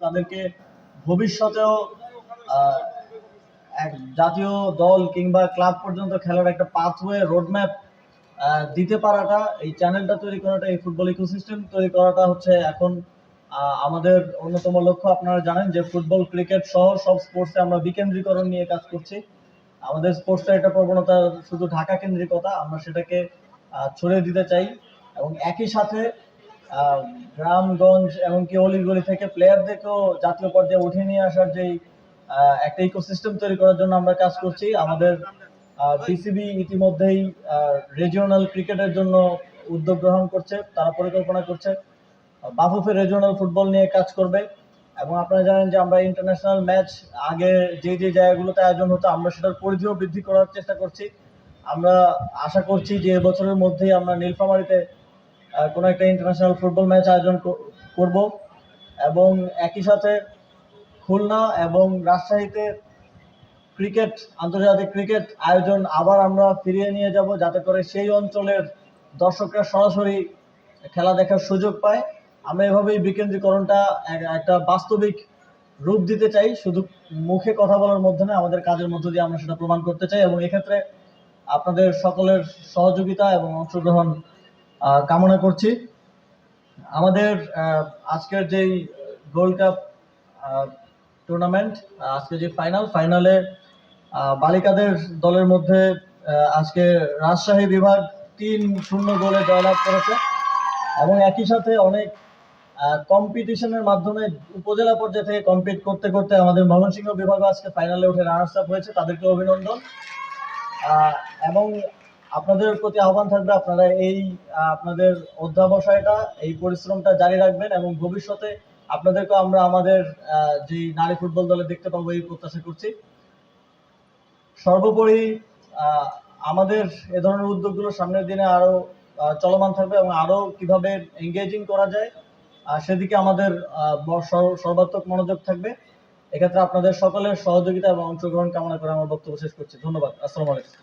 তাদেরকে ভবিষ্যতেও এক জাতীয় দল কিংবা ক্লাব পর্যন্ত খেলার একটা পাথওয়ে রোডম্যাপ দিতে পারাটা, এই চ্যানেলটা তৈরি করাটা, এই ফুটবল ইকোসিস্টেম তৈরি করাটা হচ্ছে এখন আমাদের অন্যতম লক্ষ্য। আপনারা জানেন যে ফুটবল ক্রিকেট সহ সব স্পোর্টসে আমরা বিকেন্দ্রীকরণ নিয়ে কাজ করছি। আমাদের স্পোর্টসের একটা প্রবণতা, শুধু ঢাকা কেন্দ্রিকতা, আমরা সেটাকে ছড়িয়ে দিতে চাই। এবং একই সাথে গ্রামগঞ্জ এমনকি অলিগলি থেকে প্লেয়ারদেরকেও জাতীয় পর্যায়ে উঠে নিয়ে আসার আহ, একটা ইকোসিস্টেম তৈরি করার জন্য আমরা কাজ করছি। আমাদের পিসিবি ইতিমধ্যেই রিজিওনাল ক্রিকেটের জন্য উদ্যোগ গ্রহণ করছে তারা পরিকল্পনা করছে। বাফুফে রিজিওনাল ফুটবল নিয়ে কাজ করবে। এবং আপনারা জানেন যে আমরা ইন্টারন্যাশনাল ম্যাচ আগে যে যে জায়গাগুলোতে আয়োজন হতো আমরা সেটার পরিধিও বৃদ্ধি করার চেষ্টা করছি। আমরা আশা করছি যে এবছরের মধ্যেই আমরা নীলফামারীতে কোনো একটা ইন্টারন্যাশনাল ফুটবল ম্যাচ আয়োজন করব এবং একই সাথে খুলনা এবং রাজশাহীতে ক্রিকেট আন্তর্জাতিক ক্রিকেট আয়োজন আবার আমরা ফিরিয়ে নিয়ে যাব যাতে করে সেই অঞ্চলের দর্শকরা সরাসরি খেলা দেখার সুযোগ পায়। আমরা এভাবেই বিকেন্দ্রীকরণটা একটা বাস্তবিক রূপ দিতে চাই। শুধু মুখে কথা বলার মধ্যে না, আমাদের কাজের মধ্য দিয়ে আমরা সেটা প্রমাণ করতে চাই এবং এক্ষেত্রে আপনাদের সকলের সহযোগিতা এবং অংশগ্রহণ কামনা করছি। আমাদের আজকের যেই গোল্ড কাপ টুর্নামেন্ট আজকে যে ফাইনাল ফাইনালে বালিকাদের দলের মধ্যে আজকে রাজশাহী বিভাগ তিন শূন্য গোলে জয়লাভ করেছে এবং একই সাথে অনেক কম্পিটিশনের মাধ্যমে উপজেলা পর্যায়ে থেকে কম্পিট করতে করতে আমাদের ময়মনসিংহ বিভাগ আজকে ফাইনালে উঠে রানার্স আপ হয়েছে। তাদেরকে অভিনন্দন। এবং আপনাদের প্রতি আহ্বান থাকবে আপনারা এই আপনাদের অধ্যাবসায়টা, এই পরিশ্রমটা জারি রাখবেন এবং ভবিষ্যতে আপনাদেরকে আমরা আমাদের যে নারী ফুটবল দলে দেখতে পাবো এই প্রত্যাশা করছি। সর্বোপরি আমাদের এ ধরনের উদ্যোগগুলো সামনের দিনে আরও চলমান থাকবে এবং আরও কীভাবে এঙ্গেজিং করা যায় সেদিকে আমাদের সর্বাত্মক মনোযোগ থাকবে। এক্ষেত্রে আপনাদের সকলের সহযোগিতা এবং অংশগ্রহণ কামনা করে আমার বক্তব্য শেষ করছি। ধন্যবাদ। আসসালামু আলাইকুম।